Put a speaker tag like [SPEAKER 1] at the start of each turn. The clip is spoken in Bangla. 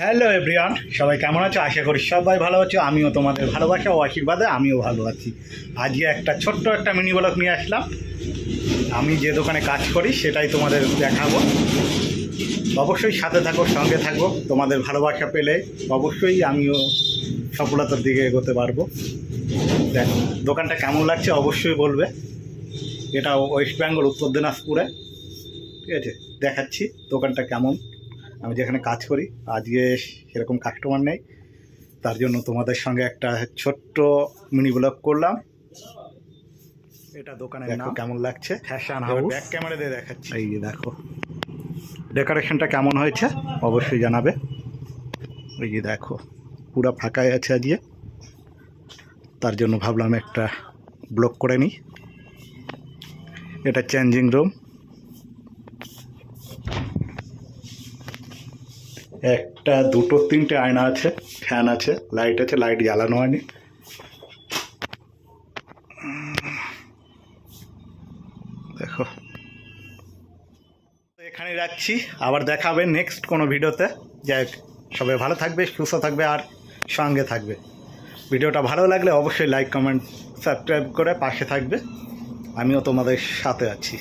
[SPEAKER 1] হ্যালো এভরিওয়ান সবাই কেমন আছো? আশা করি সবাই ভালো আছো। আমিও তোমাদের ভালোবাসা ও আশীর্বাদে আমিও ভালো আছি। আজকে একটা ছোট্ট একটা মিনি ব্লগ নিয়ে আসলাম। আমি যে দোকানে কাজ করি, সেটাই তোমাদের দেখাবো। অবশ্যই সাথে থাকো, সঙ্গে থাকো। তোমাদের ভালোবাসা পেলে অবশ্যই আমিও সফলতার দিকে এগোতে পারব। দেখ, দোকানটা কেমন লাগছে অবশ্যই বলবে। এটা ওয়েস্ট বেঙ্গল উত্তর দিনাজপুরে। ঠিক আছে, দেখাচ্ছি দোকানটা কেমন। আমি যেখানে কাজ করি আজকে সেরকম কাস্টমার নেই। তার জন্য তোমাদের সঙ্গে একটা ছোট্ট মিনি ব্লগ করলাম। এটা দোকানে নাম। কেমন লাগছে। ফ্যাশন হাউস ব্যাক ক্যামেরা দিয়ে দেখাচ্ছি। এই যে দেখো। ডেকোরেশনটা কেমন হয়েছে অবশ্যই জানাবে। এই যে দেখো পুরো ফাঁকাই আছে আজকে। তার জন্য ভাবলাম একটা ব্লগ করে নিই। এটা চেঞ্জিং রুম একটা, দুটো, তিনটে আয়না আছে, ফ্যান আছে, লাইট আছে, লাইট জ্বালানো হয়নি। দেখো। এখানে রাখছি, আবার দেখাবে নেক্সট কোনো ভিডিওতে। যাই সবাই ভালো থাকবে, সুস্থ থাকবে আর সঙ্গে থাকবে। ভিডিওটা ভালো লাগলে অবশ্যই লাইক কমেন্ট সাবস্ক্রাইব করে পাশে থাকবে। আমিও তোমাদের সাথে আছি।